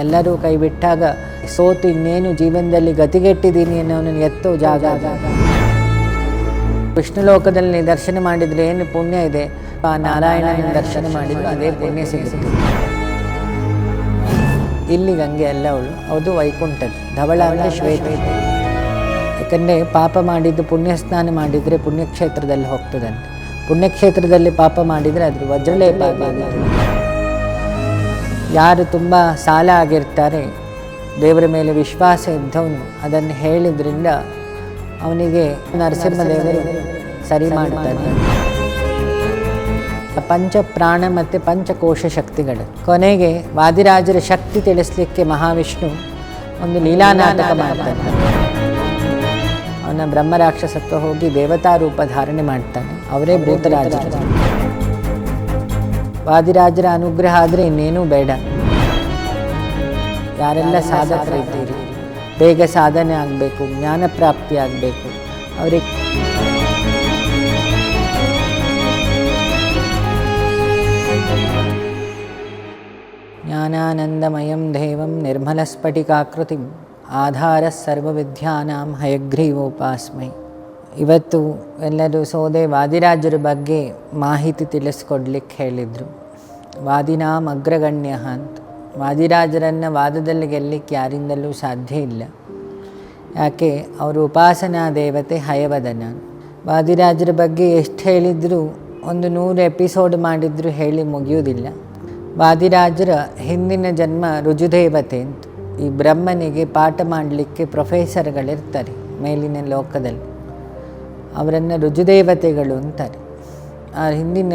ಎಲ್ಲರೂ ಕೈ ಬಿಟ್ಟಾಗ ಸೋತು ಇನ್ನೇನು ಜೀವನದಲ್ಲಿ ಗತಿಗೆಟ್ಟಿದ್ದೀನಿ ಅನ್ನೋನನ್ನು ಎತ್ತೋ ಜಾಗ. ವಿಷ್ಣು ಲೋಕದಲ್ಲಿ ದರ್ಶನ ಮಾಡಿದರೆ ಏನು ಪುಣ್ಯ ಇದೆ? ಆ ನಾರಾಯಣನ ದರ್ಶನ ಮಾಡಿದ್ರು ಅದೇ ಪುಣ್ಯ ಸಿಗುತ್ತೆ. ಇಲ್ಲಿ ಗಂಗೆ ಅಲ್ಲ ಅವಳು, ಅದು ವೈಕುಂಠದ್ದು. ಧವಳ ಅಂದರೆ ಶ್ವೇತ. ಯಾಕಂದರೆ ಪಾಪ ಮಾಡಿದ್ದು ಪುಣ್ಯ ಸ್ನಾನ ಮಾಡಿದರೆ ಪುಣ್ಯಕ್ಷೇತ್ರದಲ್ಲಿ ಹೋಗ್ತದಂತೆ. ಪುಣ್ಯಕ್ಷೇತ್ರದಲ್ಲಿ ಪಾಪ ಮಾಡಿದರೆ ಅದ್ರ ವಜ್ರಲೇಪ ಆಗುತ್ತೆ ಯಾರು ತುಂಬ ಸಾಲ ಆಗಿರ್ತಾರೆ, ದೇವರ ಮೇಲೆ ವಿಶ್ವಾಸ ಇದ್ದವನು ಅದನ್ನು ಹೇಳಿದ್ರಿಂದ ಅವನಿಗೆ ನರಸಿಂಹದೇವರು ಸರಿ ಮಾಡ್ತಾನೆ ಪಂಚ ಪ್ರಾಣ ಮತ್ತು ಪಂಚಕೋಶ ಶಕ್ತಿಗಳು. ಕೊನೆಗೆ ವಾದಿರಾಜರ ಶಕ್ತಿ ತಿಳಿಸ್ಲಿಕ್ಕೆ ಮಹಾವಿಷ್ಣು ಒಂದು ಲೀಲಾ ನಾಟಕ ಮಾಡ್ತಾನೆ. ಅವನ ಬ್ರಹ್ಮರಾಕ್ಷಸತ್ವ ಹೋಗಿ ದೇವತಾ ರೂಪ ಧಾರಣೆ ಮಾಡ್ತಾನೆ. ಅವರೇ ಭೂತರಾಜರು. ವಾದಿರಾಜರ ಅನುಗ್ರಹ ಆದರೆ ಇನ್ನೇನೂ ಬೇಡ ಯಾರೆಲ್ಲ ಸಾಧಕರಿದ್ದೀರಿ ಬೇಗ ಸಾಧನೆ ಆಗಬೇಕು ಜ್ಞಾನ ಪ್ರಾಪ್ತಿ ಆಗಬೇಕು ಅವರಿಗೆ ಜ್ಞಾನಾನಂದಮಯಂ ದೇವಂ ನಿರ್ಮಲಸ್ಫಟಿಕಾಕೃತಿಂ ಆಧಾರ ಸರ್ವವಿದ್ಯಾನಾಂ ಹಯಗ್ರೀವೋಪಾಸ್ಮೈ ಇವತ್ತು ಎಲ್ಲರೂ ಸೋದೆ ವಾದಿರಾಜರ ಬಗ್ಗೆ ಮಾಹಿತಿ ತಿಳಿಸ್ಕೊಡ್ಲಿಕ್ಕೆ ಹೇಳಿದರು. ವಾದಿನಾಮ್ ಅಗ್ರಗಣ್ಯ ಅಂತ. ವಾದಿರಾಜರನ್ನು ವಾದದಲ್ಲಿ ಗೆಲ್ಲಲಿಕ್ಕೆ ಯಾರಿಂದಲೂ ಸಾಧ್ಯ ಇಲ್ಲ. ಯಾಕೆ? ಅವರು ಉಪಾಸನಾ ದೇವತೆ ಹಯವದನ. ವಾದಿರಾಜರ ಬಗ್ಗೆ ಎಷ್ಟು ಹೇಳಿದರೂ, ಒಂದು ನೂರು ಎಪಿಸೋಡ್ ಮಾಡಿದರೂ ಹೇಳಿ ಮುಗಿಯುವುದಿಲ್ಲ. ವಾದಿರಾಜರ ಹಿಂದಿನ ಜನ್ಮ ರುಜುದೇವತೆ ಅಂತ. ಈ ಬ್ರಹ್ಮನಿಗೆ ಪಾಠ ಮಾಡಲಿಕ್ಕೆ ಪ್ರೊಫೆಸರ್ಗಳಿರ್ತಾರೆ ಮೇಲಿನ ಲೋಕದಲ್ಲಿ. ಅವರನ್ನು ರುಜುದೇವತೆಗಳು ಅಂತಾರೆ. ಆ ಹಿಂದಿನ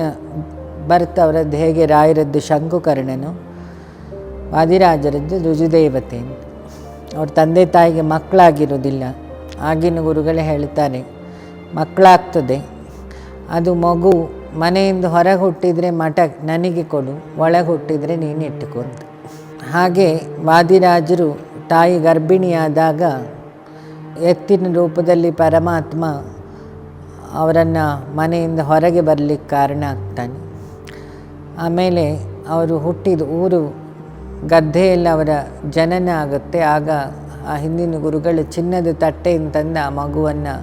ಬರ್ತ್ ಅವರದ್ದು ಹೇಗೆ ರಾಯರದ್ದು ಶಂಕುಕರ್ಣನು, ವಾದಿರಾಜರದ್ದು ರುಜುದೇವತೆ ಅಂತ. ಅವ್ರ ತಂದೆ ತಾಯಿಗೆ ಮಕ್ಕಳಾಗಿರೋದಿಲ್ಲ ಆಗಿನ ಗುರುಗಳೇ ಹೇಳ್ತಾರೆ, ಮಕ್ಕಳಾಗ್ತದೆ. ಅದು ಮಗು ಮನೆಯಿಂದ ಹೊರಗೆ ಹುಟ್ಟಿದರೆ ಮಠ ನನಗೆ ಕೊಡು ಒಳಗೆ ಹುಟ್ಟಿದರೆ ನೀನು ಇಟ್ಟುಕೊ ಅಂತ. ಹಾಗೆ ವಾದಿರಾಜರು ತಾಯಿ ಗರ್ಭಿಣಿಯಾದಾಗ ಎತ್ತಿನ ರೂಪದಲ್ಲಿ ಪರಮಾತ್ಮ ಅವರನ್ನು ಮನೆಯಿಂದ ಹೊರಗೆ ಬರಲಿಕ್ಕೆ ಕಾರಣ ಆಗ್ತಾನೆ. ಆಮೇಲೆ ಅವರು ಹುಟ್ಟಿದ ಊರು ಗದ್ದೆಯಲ್ಲಿ ಅವರ ಜನನ ಆಗುತ್ತೆ. ಆಗ ಆ ಹಿಂದಿನ ಗುರುಗಳು ಚಿನ್ನದ ತಟ್ಟೆಯಿಂದ ತಂದು ಆ ಮಗುವನ್ನು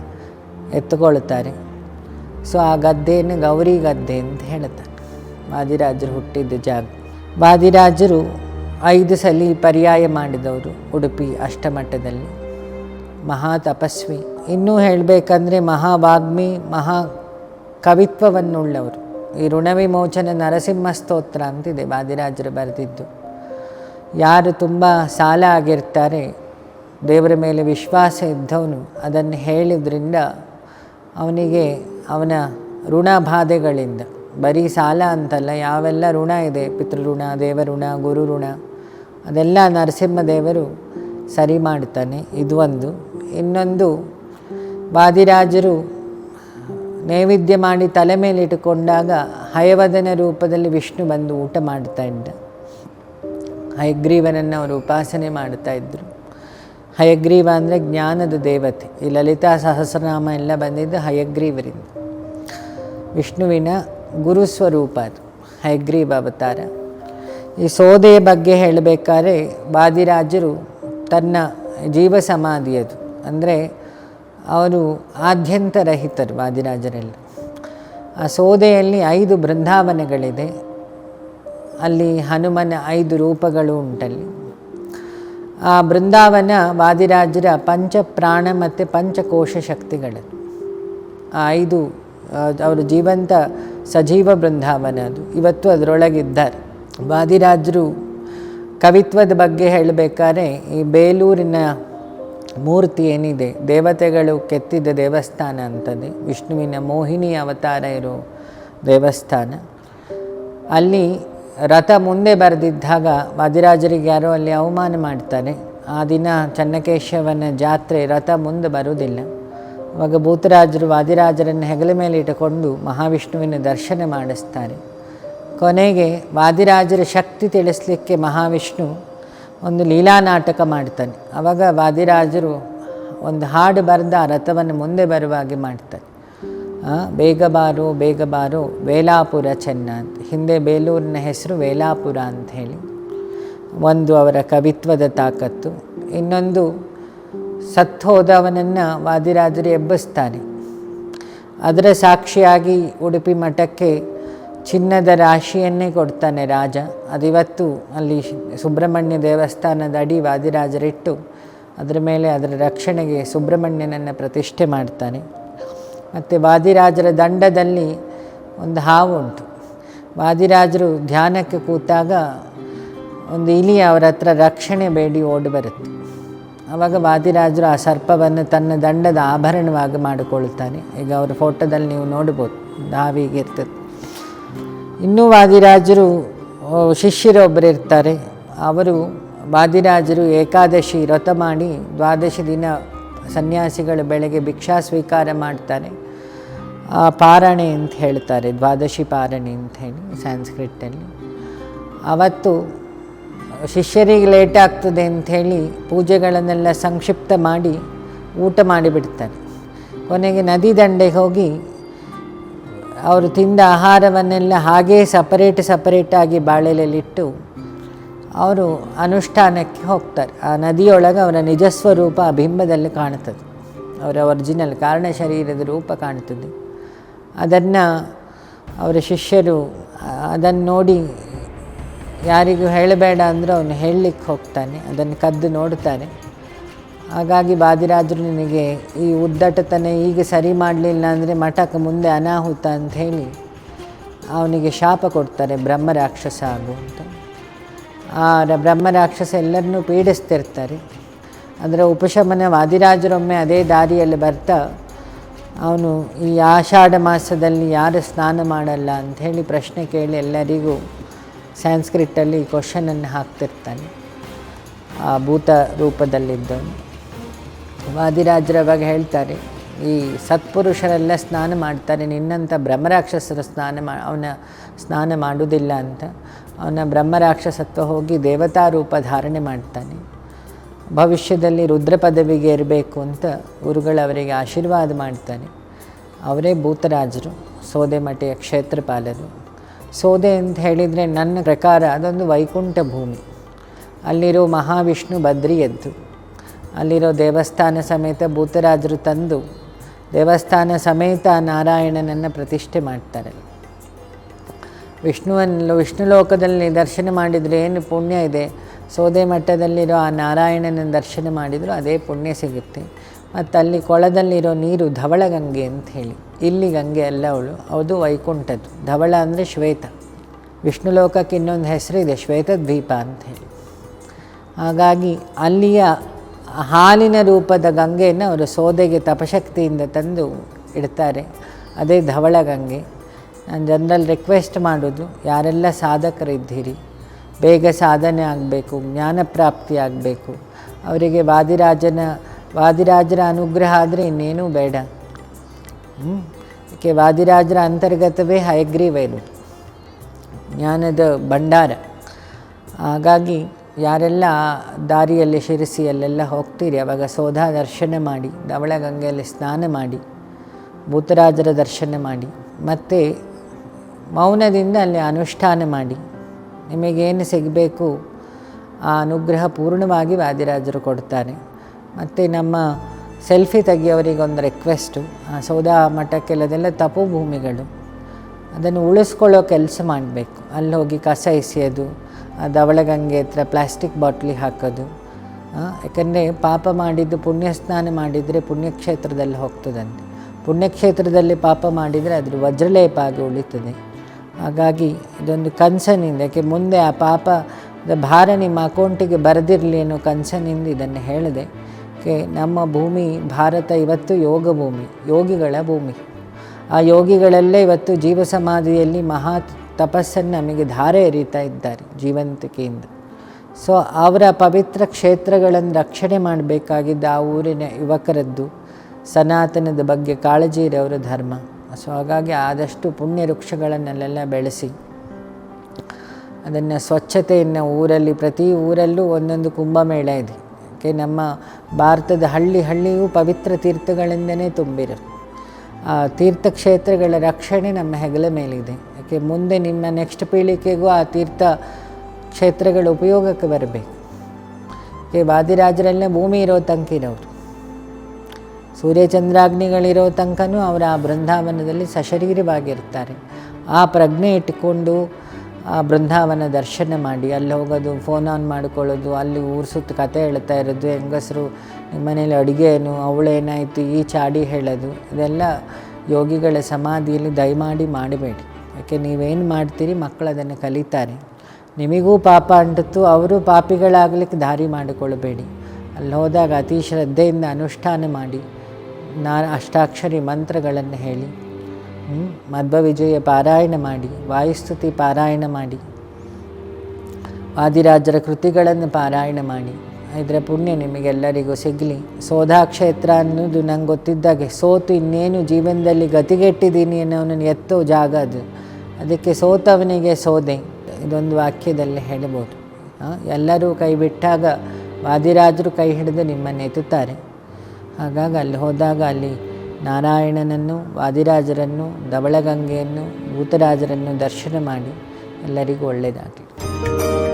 ಎತ್ತುಕೊಳ್ತಾರೆ ಸೊ ಆ ಗದ್ದೆಯನ್ನು ಗೌರಿ ಗದ್ದೆ ಅಂತ ಹೇಳ್ತಾರೆ. ವಾದಿರಾಜರು ಹುಟ್ಟಿದ್ದ ಜಾಗ. ವಾದಿರಾಜರು ಐದು ಸಲ ಪರ್ಯಾಯ ಮಾಡಿದವರು ಉಡುಪಿ ಅಷ್ಟಮಠದಲ್ಲಿ. ಮಹಾ ತಪಸ್ವಿ. ಇನ್ನೂ ಹೇಳಬೇಕಂದ್ರೆ ಮಹಾವಾಗ್ಮಿ, ಮಹಾ ಕವಿತ್ವವನ್ನುಳ್ಳವರು. ಈ ಋಣವಿಮೋಚನ ನರಸಿಂಹ ಸ್ತೋತ್ರ ಅಂತಿದೆ, ವಾದಿರಾಜರು ಬರೆದಿದ್ದು. ಯಾರು ತುಂಬ ಸಾಲ ಆಗಿರ್ತಾರೆ, ದೇವರ ಮೇಲೆ ವಿಶ್ವಾಸ ಇದ್ದವನು, ಅದನ್ನು ಹೇಳಿದ್ರಿಂದ ಅವನಿಗೆ ಅವನ ಋಣ ಬಾಧೆಗಳಿಂದ. ಬರೀ ಸಾಲ ಅಂತಲ್ಲ, ಯಾವೆಲ್ಲ ಋಣ ಇದೆ, ಪಿತೃಋಣ, ದೇವಋಣ ಗುರು ಋಣ ಅದೆಲ್ಲ ನರಸಿಂಹದೇವರು ಸರಿ ಮಾಡ್ತಾನೆ ಇದು ಒಂದು. ಇನ್ನೊಂದು ವಾದಿರಾಜರು ನೈವೇದ್ಯ ಮಾಡಿ ತಲೆ ಮೇಲೆ ಇಟ್ಟುಕೊಂಡಾಗ ಹಯವದನ ರೂಪದಲ್ಲಿ ವಿಷ್ಣು ಬಂದು ಊಟ ಮಾಡ್ತಾ ಇದ್ದ. ಹಯಗ್ರೀವನನ್ನು ಅವರು ಉಪಾಸನೆ ಮಾಡ್ತಾ ಇದ್ದರು. ಹಯಗ್ರೀವ ಅಂದರೆ ಜ್ಞಾನದ ದೇವತೆ. ಈ ಲಲಿತಾ ಸಹಸ್ರನಾಮ ಎಲ್ಲ ಬಂದಿದ್ದು ಹಯಗ್ರೀವರಿಂದ. ವಿಷ್ಣುವಿನ ಗುರುಸ್ವರೂಪ ಅದು, ಹಯಗ್ರೀವ ಅವತಾರ. ಈ ಸೋದೆಯ ಬಗ್ಗೆ ಹೇಳಬೇಕಾದ್ರೆ ವಾದಿರಾಜರು ತನ್ನ ಜೀವ ಸಮಾಧಿ ಅದು. ಅಂದರೆ ಅವರು ಆದ್ಯಂತರಹಿತರು ವಾದಿರಾಜರೆಲ್ಲ ಆ ಸೋದೆಯಲ್ಲಿ ಐದು ಬೃಂದಾವನಗಳಿದೆ. ಅಲ್ಲಿ ಹನುಮನ ಐದು ರೂಪಗಳು ಉಂಟಲ್ಲಿ. ಆ ಬೃಂದಾವನ ವಾದಿರಾಜರ ಪಂಚ ಪ್ರಾಣ ಮತ್ತು ಪಂಚಕೋಶ ಶಕ್ತಿಗಳು. ಆ ಐದು ಅವರು ಜೀವಂತ ಸಜೀವ ಬೃಂದಾವನ ಅದು. ಇವತ್ತು ಅದರೊಳಗಿದ್ದಾರೆ. ವಾದಿರಾಜರು ಕವಿತ್ವದ ಬಗ್ಗೆ ಹೇಳಬೇಕಾದ್ರೆ ಈ ಬೇಲೂರಿನ ಮೂರ್ತಿ ಏನಿದೆ, ದೇವತೆಗಳು ಕೆತ್ತಿದ ದೇವಸ್ಥಾನ ಅಂತದೆ. ವಿಷ್ಣುವಿನ ಮೋಹಿನಿ ಅವತಾರ ಇರೋ ದೇವಸ್ಥಾನ. ಅಲ್ಲಿ ರಥ ಮುಂದೆ ಬರೆದಿದ್ದಾಗ ವಾದಿರಾಜರಿಗೆ ಯಾರೋ ಅಲ್ಲಿ ಅವಮಾನ ಮಾಡ್ತಾರೆ. ಆ ದಿನ ಚನ್ನಕೇಶವನ ಜಾತ್ರೆ ರಥ ಮುಂದೆ ಬರುವುದಿಲ್ಲ. ಅವಾಗ ಭೂತರಾಜರು ವಾದಿರಾಜರನ್ನು ಹೆಗಲ ಮೇಲೆ ಇಟ್ಟುಕೊಂಡು ಮಹಾವಿಷ್ಣುವಿನ ದರ್ಶನ ಮಾಡಿಸ್ತಾರೆ. ಕೊನೆಗೆ ವಾದಿರಾಜರ ಶಕ್ತಿ ತಿಳಿಸ್ಲಿಕ್ಕೆ ಮಹಾವಿಷ್ಣು ಒಂದು ಲೀಲಾ ನಾಟಕ ಮಾಡ್ತಾನೆ. ಆವಾಗ ವಾದಿರಾಜರು ಒಂದು ಹಾಡು ಬರೆದ ರಥವನ್ನು ಮುಂದೆ ಬರುವ ಹಾಗೆ ಮಾಡ್ತಾನೆ. ಬೇಗ ಬಾರು ಬೇಗ ಬಾರು, ವೇಲಾಪುರ ಚೆನ್ನ ಅಂತ. ಹಿಂದೆ ಬೇಲೂರಿನ ಹೆಸರು ವೇಲಾಪುರ ಅಂತ ಹೇಳಿ. ಒಂದು ಅವರ ಕವಿತ್ವದ ತಾಕತ್ತು. ಇನ್ನೊಂದು ಸತ್ತು ಹೋದವನನ್ನು ವಾದಿರಾಜರು ಎಬ್ಬಿಸ್ತಾನೆ ಅದರ ಸಾಕ್ಷಿಯಾಗಿ ಉಡುಪಿ ಮಠಕ್ಕೆ ಚಿನ್ನದ ರಾಶಿಯನ್ನೇ ಕೊಡ್ತಾನೆ ರಾಜ. ಅದಿವತ್ತು ಅಲ್ಲಿ ಸುಬ್ರಹ್ಮಣ್ಯ ದೇವಸ್ಥಾನದ ಅಡಿ ವಾದಿರಾಜರಿಟ್ಟು ಅದರ ಮೇಲೆ ಅದರ ರಕ್ಷಣೆಗೆ ಸುಬ್ರಹ್ಮಣ್ಯನನ್ನು ಪ್ರತಿಷ್ಠೆ ಮಾಡ್ತಾನೆ. ಮತ್ತು ವಾದಿರಾಜರ ದಂಡದಲ್ಲಿ ಒಂದು ಹಾವು ಉಂಟು. ವಾದಿರಾಜರು ಧ್ಯಾನಕ್ಕೆ ಕೂತಾಗ ಒಂದು ಇಲಿ ಅವರ ಹತ್ರ ರಕ್ಷಣೆ ಬೇಡಿ ಓಡಿ ಬರುತ್ತೆ. ಆವಾಗ ವಾದಿರಾಜರು ಆ ಸರ್ಪವನ್ನು ತನ್ನ ದಂಡದ ಆಭರಣವಾಗಿ ಮಾಡಿಕೊಳ್ತಾನೆ. ಈಗ ಅವರ ಫೋಟೋದಲ್ಲಿ ನೀವು ನೋಡ್ಬೋದು ದಾವಿಗೆ ಇರ್ತದೆ. ಇನ್ನೂ ವಾದಿರಾಜರು ಶಿಷ್ಯರು ಶಿಷ್ಯರೊಬ್ಬರು ಇರ್ತಾರೆ. ಅವರು ವಾದಿರಾಜರು ಏಕಾದಶಿ ವ್ರತ ಮಾಡಿ ದ್ವಾದಶಿ ದಿನ ಸನ್ಯಾಸಿಗಳು ಬೆಳಗ್ಗೆ ಭಿಕ್ಷಾ ಸ್ವೀಕಾರ ಮಾಡ್ತಾರೆ. ಪಾರಣೆ ಅಂತ ಹೇಳ್ತಾರೆ, ದ್ವಾದಶಿ ಪಾರಣೆ ಅಂತ ಹೇಳಿ ಸ್ಯಾನ್ಸ್ಕ್ರಿಟ್ಟಲ್ಲಿ ಅವತ್ತು ಶಿಷ್ಯರಿಗೆ ಲೇಟ್ ಆಗ್ತದೆ ಅಂಥೇಳಿ ಪೂಜೆಗಳನ್ನೆಲ್ಲ ಸಂಕ್ಷಿಪ್ತ ಮಾಡಿ ಊಟ ಮಾಡಿಬಿಡ್ತಾರೆ. ಕೊನೆಗೆ ನದಿ ದಂಡೆಗೆ ಹೋಗಿ ಅವರು ತಿಂದ ಆಹಾರವನ್ನೆಲ್ಲ ಹಾಗೇ ಸಪರೇಟ್ ಸಪರೇಟಾಗಿ ಬಾಳೆಲೆಲಿಟ್ಟು ಅವರು ಅನುಷ್ಠಾನಕ್ಕೆ ಹೋಗ್ತಾರೆ. ಆ ನದಿಯೊಳಗೆ ಅವರ ನಿಜಸ್ವರೂಪ ಆ ಬಿಂಬದಲ್ಲಿ ಕಾಣ್ತದೆ ಅವರ ಒರಿಜಿನಲ್ ಕಾರಣ ಶರೀರದ ರೂಪ ಕಾಣ್ತದೆ ಅದನ್ನು ಅವರ ಶಿಷ್ಯರು ಅದನ್ನು ನೋಡಿ ಯಾರಿಗೂ ಹೇಳಬೇಡ ಅಂದರೆ ಅವನು ಹೇಳಲಿಕ್ಕೆ ಹೋಗ್ತಾನೆ. ಅದನ್ನು ಕದ್ದು ನೋಡ್ತಾರೆ ಹಾಗಾಗಿ ಬಾದಿರಾಜರು ನಿನಗೆ ಈ ಉದ್ದಟತನ ಈಗ ಸರಿ ಮಾಡಲಿಲ್ಲ ಅಂದರೆ ಮಠಕ್ಕೆ ಮುಂದೆ ಅನಾಹುತ ಅಂತ ಹೇಳಿ ಅವನಿಗೆ ಶಾಪ ಕೊಡ್ತಾರೆ ಬ್ರಹ್ಮ ರಾಕ್ಷಸ ಆಗು ಅಂತ. ಆ ಬ್ರಹ್ಮ ರಾಕ್ಷಸ ಎಲ್ಲರನ್ನೂ ಪೀಡಿಸ್ತಿರ್ತಾರೆ. ಅದರ ಉಪಶಮನ ವಾದಿರಾಜರೊಮ್ಮೆ ಅದೇ ದಾರಿಯಲ್ಲಿ ಬರ್ತಾ ಅವನು ಈ ಆಷಾಢ ಮಾಸದಲ್ಲಿ ಯಾರು ಸ್ನಾನ ಮಾಡಲ್ಲ ಅಂಥೇಳಿ ಪ್ರಶ್ನೆ ಕೇಳಿ ಎಲ್ಲರಿಗೂ ಸ್ಯಾನ್ಸ್ಕ್ರಿಟ್ಟಲ್ಲಿ ಕ್ವಶನನ್ನು ಹಾಕ್ತಿರ್ತಾನೆ. ಆ ಭೂತ ರೂಪದಲ್ಲಿದ್ದವನು. ವಾದಿರಾಜರ ಬಗ್ಗೆ ಹೇಳ್ತಾರೆ, ಈ ಸತ್ಪುರುಷರೆಲ್ಲ ಸ್ನಾನ ಮಾಡ್ತಾರೆ, ನಿನ್ನಂಥ ಬ್ರಹ್ಮರಾಕ್ಷಸರ ಸ್ನಾನ ಮಾ, ಅವನ ಸ್ನಾನ ಮಾಡುವುದಿಲ್ಲ ಅಂತ. ಅವನ ಬ್ರಹ್ಮರಾಕ್ಷಸತ್ವ ಹೋಗಿ ದೇವತಾ ರೂಪ ಧಾರಣೆ ಮಾಡ್ತಾನೆ. ಭವಿಷ್ಯದಲ್ಲಿ ರುದ್ರ ಪದವಿಗೆ ಇರಬೇಕು ಅಂತ ಗುರುಗಳವರಿಗೆ ಆಶೀರ್ವಾದ ಮಾಡ್ತಾನೆ. ಅವರೇ ಭೂತರಾಜರು ಸೋದೆಮಠೆಯ ಕ್ಷೇತ್ರಪಾಲರು. ಸೋದೆ ಅಂತ ಹೇಳಿದರೆ ನನ್ನ ಪ್ರಕಾರ ಅದೊಂದು ವೈಕುಂಠ ಭೂಮಿ. ಅಲ್ಲಿರೋ ಮಹಾವಿಷ್ಣು ಬದ್ರಿಯದ್ದು. ಅಲ್ಲಿರೋ ದೇವಸ್ಥಾನ ಸಮೇತ ಭೂತರಾಜರು ತಂದು ದೇವಸ್ಥಾನ ಸಮೇತ ನಾರಾಯಣನನ್ನು ಪ್ರತಿಷ್ಠೆ ಮಾಡ್ತಾರೆ. ವಿಷ್ಣುವನ್ನು ವಿಷ್ಣು ಲೋಕದಲ್ಲಿ ದರ್ಶನ ಮಾಡಿದರೆ ಏನು ಪುಣ್ಯ ಇದೆ? ಸೋದೆ ಮಟ್ಟದಲ್ಲಿರೋ ಆ ನಾರಾಯಣನ ದರ್ಶನ ಮಾಡಿದರೂ ಅದೇ ಪುಣ್ಯ ಸಿಗುತ್ತೆ. ಮತ್ತು ಅಲ್ಲಿ ಕೊಳದಲ್ಲಿರೋ ನೀರು ಧವಳ ಗಂಗೆ ಅಂತ ಹೇಳಿ. ಇಲ್ಲಿ ಗಂಗೆ ಅಲ್ಲ ಅವಳು, ಅದು ವೈಕುಂಠದ್ದು. ಧವಳ ಅಂದರೆ ಶ್ವೇತ. ವಿಷ್ಣು ಲೋಕಕ್ಕೆ ಇನ್ನೊಂದು ಹೆಸರಿದೆ ಶ್ವೇತದ್ವೀಪ ಅಂತ ಹೇಳಿ. ಹಾಗಾಗಿ ಅಲ್ಲಿಯ ಹಾಲಿನ ರೂಪದ ಗಂಗೆಯನ್ನು ಅವರು ಸೋದೆಗೆ ತಪಶಕ್ತಿಯಿಂದ ತಂದು ಇಡ್ತಾರೆ. ಅದೇ ಧವಳ ಗಂಗೆ. ನಾನು ಜನರಲ್ಲಿ ರಿಕ್ವೆಸ್ಟ್ ಮಾಡೋದು, ಯಾರೆಲ್ಲ ಸಾಧಕರಿದ್ದೀರಿ? ಬೇಗ ಸಾಧನೆ ಆಗಬೇಕು, ಜ್ಞಾನ ಪ್ರಾಪ್ತಿ ಆಗಬೇಕು. ಅವರಿಗೆ ವಾದಿರಾಜನ, ವಾದಿರಾಜರ ಅನುಗ್ರಹ ಆದರೆ ಇನ್ನೇನೂ ಬೇಡ? ಏಕೆ ವಾದಿರಾಜರ ಅಂತರ್ಗತವೇ ಹಯಗ್ರೀವ ಇರೋದು ಜ್ಞಾನದ ಭಂಡಾರ. ಹಾಗಾಗಿ ಯಾರೆಲ್ಲ ದಾರಿಯಲ್ಲಿ ದಾರಿಯಲ್ಲಿ ಶಿರಸಿಯಲ್ಲೆಲ್ಲ ಹೋಗ್ತೀರಿ, ಅವಾಗ ಸೋಧಾ ದರ್ಶನ ಮಾಡಿ ಧವಳಗಂಗೆಯಲ್ಲಿ ಸ್ನಾನ ಮಾಡಿ, ಭೂತರಾಜರ ದರ್ಶನ ಮಾಡಿ, ಮತ್ತು ಮೌನದಿಂದ ಅಲ್ಲಿ ಅನುಷ್ಠಾನ ಮಾಡಿ. ನಿಮಗೇನು ಸಿಗಬೇಕು? ಆ ಅನುಗ್ರಹ ಪೂರ್ಣವಾಗಿ ವಾದಿರಾಜರು ಕೊಡ್ತಾರೆ. ಮತ್ತು ನಮ್ಮ ಸೆಲ್ಫಿ ತೆಗಿಯೋರಿಗೆ ಒಂದು ರಿಕ್ವೆಸ್ಟು ಆ ಸೌದಾ ಮಠಕ್ಕೆಲ್ಲದೆಲ್ಲ ತಪೋಭೂಮಿಗಳು. ಅದನ್ನು ಉಳಿಸ್ಕೊಳ್ಳೋ ಕೆಲಸ ಮಾಡಬೇಕು. ಅಲ್ಲಿ ಹೋಗಿ ಕಸ ಎಸೆಯೋದು ಧವಳಗಂಗೆ ಹತ್ರ ಪ್ಲಾಸ್ಟಿಕ್ ಬಾಟ್ಲಿ ಹಾಕೋದು ಯಾಕಂದರೆ ಪಾಪ ಮಾಡಿದ್ದು ಪುಣ್ಯ ಸ್ನಾನ ಮಾಡಿದರೆ ಪುಣ್ಯಕ್ಷೇತ್ರದಲ್ಲಿ ಹೋಗ್ತದಂತೆ. ಪುಣ್ಯಕ್ಷೇತ್ರದಲ್ಲಿ ಪಾಪ ಮಾಡಿದರೆ ಅದ್ರ ವಜ್ರಲೇಪ ಆಗಿ ಉಳಿತದೆ. ಹಾಗಾಗಿ ಇದೊಂದು ಕನ್ಸನಿಂದ, ಯಾಕೆ ಮುಂದೆ ಆ ಪಾಪದ ಭಾರ ನಿಮ್ಮ ಅಕೌಂಟಿಗೆ ಬರೆದಿರಲಿ ಅನ್ನೋ ಕನ್ಸನಿಂದ ಇದನ್ನು ಹೇಳಿದೆ. ಕೆ ನಮ್ಮ ಭೂಮಿ ಭಾರತ ಇವತ್ತು ಯೋಗ ಭೂಮಿ, ಯೋಗಿಗಳ ಭೂಮಿ. ಆ ಯೋಗಿಗಳಲ್ಲೇ ಇವತ್ತು ಜೀವ ಸಮಾಧಿಯಲ್ಲಿ ಮಹಾ ತಪಸ್ಸನ್ನು ನಮಗೆ ಧಾರೆ ಎರಿತಾ ಇದ್ದಾರೆ ಜೀವಂತಿಕೆಯಿಂದ. ಸೊ, ಅವರ ಪವಿತ್ರ ಕ್ಷೇತ್ರಗಳನ್ನು ರಕ್ಷಣೆ ಮಾಡಬೇಕಾಗಿದ್ದ ಆ ಊರಿನ ಯುವಕರದ್ದು ಸನಾತನದ ಬಗ್ಗೆ ಕಾಳಜಿ ಇರೋರ ಧರ್ಮ. ಸೊ, ಹಾಗಾಗಿ ಆದಷ್ಟು ಪುಣ್ಯ ವೃಕ್ಷಗಳನ್ನೆಲ್ಲ ಬೆಳೆಸಿ, ಅದನ್ನು ಸ್ವಚ್ಛತೆಯನ್ನು ಊರಲ್ಲಿ, ಪ್ರತಿ ಊರಲ್ಲೂ ಒಂದೊಂದು ಕುಂಭಮೇಳ ಇದೆ. ಯಾಕೆ, ನಮ್ಮ ಭಾರತದ ಹಳ್ಳಿ ಹಳ್ಳಿಯೂ ಪವಿತ್ರ ತೀರ್ಥಗಳಿಂದನೇ ತುಂಬಿರುತ್ತೆ ಆ, ತೀರ್ಥಕ್ಷೇತ್ರಗಳ ರಕ್ಷಣೆ ನಮ್ಮ ಹೆಗಲ ಮೇಲಿದೆ. ಯಾಕೆ ಮುಂದೆ ನಿಮ್ಮ ನೆಕ್ಸ್ಟ್ ಪೀಳಿಗೆಗೂ ಆ ತೀರ್ಥ ಕ್ಷೇತ್ರಗಳ ಉಪಯೋಗಕ್ಕೆ ಬರಬೇಕು. ಯಾಕೆ ವಾದಿರಾಜರಲ್ಲೇ ಭೂಮಿ ಇರೋ ತನಕ ಇರೋರು. ಸೂರ್ಯಚಂದ್ರಾಗ್ನಿಗಳಿರೋ ತನಕನೂ ಅವರು ಆ ಬೃಂದಾವನದಲ್ಲಿ ಸಶರೀರವಾಗಿರ್ತಾರೆ. ಆ ಪ್ರಜ್ಞೆ ಇಟ್ಟುಕೊಂಡು ಆ ಬೃಂದಾವನ ದರ್ಶನ ಮಾಡಿ. ಅಲ್ಲಿ ಹೋಗೋದು ಫೋನ್ ಆನ್ ಮಾಡ್ಕೊಳ್ಳೋದು, ಅಲ್ಲಿ ಊರು ಸುತ್ತ ಕತೆ ಹೇಳ್ತಾ ಇರೋದು, ಹೆಂಗಸರು ಮನೇಲಿ ಅಡುಗೆ ಏನು ಅವಳೇನಾಯಿತು ಈ ಚಾಡಿ ಹೇಳೋದು, ಇದೆಲ್ಲ ಯೋಗಿಗಳ ಸಮಾಧಿಯಲ್ಲಿ ದಯಮಾಡಿ ಮಾಡಬೇಡಿ ಯಾಕೆ, ನೀವೇನು ಮಾಡ್ತೀರಿ, ಮಕ್ಕಳು ಅದನ್ನು ಕಲಿತಾರೆ ನಿಮಗೂ ಪಾಪ ಅಂಟಿತು ಅವರು ಪಾಪಿಗಳಾಗಲಿಕ್ಕೆ ದಾರಿ ಮಾಡಿಕೊಳ್ಳಬೇಡಿ ಅಲ್ಲಿ ಹೋದಾಗ ಅತಿ ಶ್ರದ್ಧೆಯಿಂದ ಅನುಷ್ಠಾನ ಮಾಡಿ, ನಾ ಅಷ್ಟಾಕ್ಷರಿ ಮಂತ್ರಗಳನ್ನು ಹೇಳಿ? ಮಧ್ವ ವಿಜಯ ಪಾರಾಯಣ ಮಾಡಿ, ವಾಯುಸ್ತುತಿ ಪಾರಾಯಣ ಮಾಡಿ, ಆದಿರಾಜರ ಕೃತಿಗಳನ್ನು ಪಾರಾಯಣ ಮಾಡಿ ಇದರ ಪುಣ್ಯ ನಿಮಗೆಲ್ಲರಿಗೂ ಸಿಗಲಿ. ಸೋಧಾ ಕ್ಷೇತ್ರ ಅನ್ನೋದು ನಂಗೆ ಗೊತ್ತಿದ್ದಾಗೆ ಸೋತು ಇನ್ನೇನು ಜೀವನದಲ್ಲಿ ಗತಿಗೆಟ್ಟಿದ್ದೀನಿ ಅನ್ನೋನನ್ನು ಎತ್ತೋ ಜಾಗ ಅದು. ಅದಕ್ಕೆ ಸೋತವನಿಗೆ ಸೋದೆ. ಇದೊಂದು ವಾಕ್ಯದಲ್ಲಿ ಹೇಳ್ಬೋದು. ಎಲ್ಲರೂ ಕೈ ಬಿಟ್ಟಾಗ ವಾದಿರಾಜರು ಕೈ ಹಿಡಿದು ನಿಮ್ಮನ್ನು ಎತ್ತುತ್ತಾರೆ. ಹಾಗಾಗಿ ಅಲ್ಲಿ ಹೋದಾಗ ಅಲ್ಲಿ ನಾರಾಯಣನನ್ನು, ವಾದಿರಾಜರನ್ನು, ಧವಳಗಂಗೆಯನ್ನು, ಭೂತರಾಜರನ್ನು ದರ್ಶನ ಮಾಡಿ ಎಲ್ಲರಿಗೂ ಒಳ್ಳೆಯದಾಗಲಿ